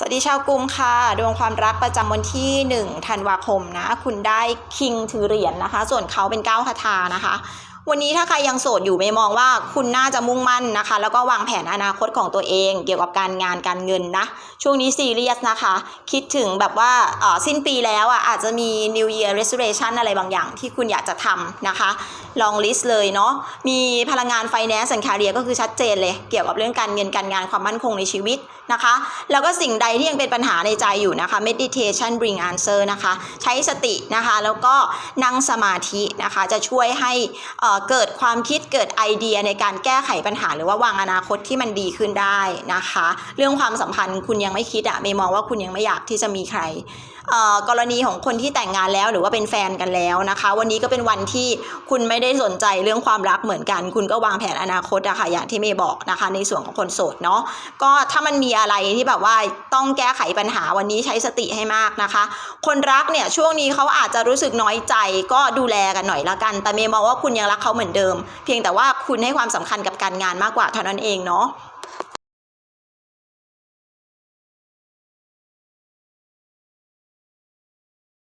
สวัสดีชาวกุมค่ะ ดวงความรักประจำวันที่ 1 ธันวาคมนะ คุณได้คิงถือเหรียญนะคะ ส่วนเขาเป็นเก้าคาถานะคะ วันนี้ถ้าใครยังโสดอยู่ไม่มองว่าคุณน่าจะมุ่งมั่นนะคะ แล้วก็วางแผนอนาคตของตัวเอง เกี่ยวกับการงานการเงินนะ ช่วงนี้ซีเรียสนะคะ คิดถึงแบบว่าเออสิ้นปีแล้วอะอาจจะมี New Year Resolution อะไรบางอย่างที่คุณอยากจะทำนะคะ ลองลิสต์เลยเนาะมีพลังงาน Finance and Career ก็คือชัดเจนเลย เกี่ยวกับเรื่องการเงินการงานความมั่นคงในชีวิตนะคะ แล้วก็สิ่งใดที่ยังเป็นปัญหาในใจอยู่นะคะ meditation bring answer นะคะ ใช้สตินะคะ แล้วก็นั่งสมาธินะคะ จะช่วยให้เกิดความคิดเกิดไอเดียในการแก้ไขปัญหา หรือว่าวางอนาคตที่มันดีขึ้นได้นะคะ เรื่องความสัมพันธ์คุณยังไม่คิดอะเมย์มองว่าคุณยังไม่อยากที่จะมีใครกรณีของคนที่แต่งงานแล้วหรือว่าเป็นแฟนกันแล้วนะคะ วันนี้ก็เป็นวันที่คุณไม่ได้สนใจเรื่องความรักเหมือนกัน คุณก็วางแผนอนาคตอะค่ะอย่างที่เมย์บอกนะคะ ในส่วนของคนโสดเนาะก็ถ้ามันมีอะไรที่แบบว่าต้องแก้ไขปัญหาวันนี้ใช้สติให้มากนะคะ คนรักเนี่ยช่วงนี้เขาอาจจะรู้สึกน้อยใจก็ดูแลกันหน่อยละกัน แต่เมย์มองว่าคุณยังรักเขาเหมือนเดิม เพียงแต่ว่าคุณให้ความสำคัญกับการงานมากกว่าเท่านั้นเองเนาะ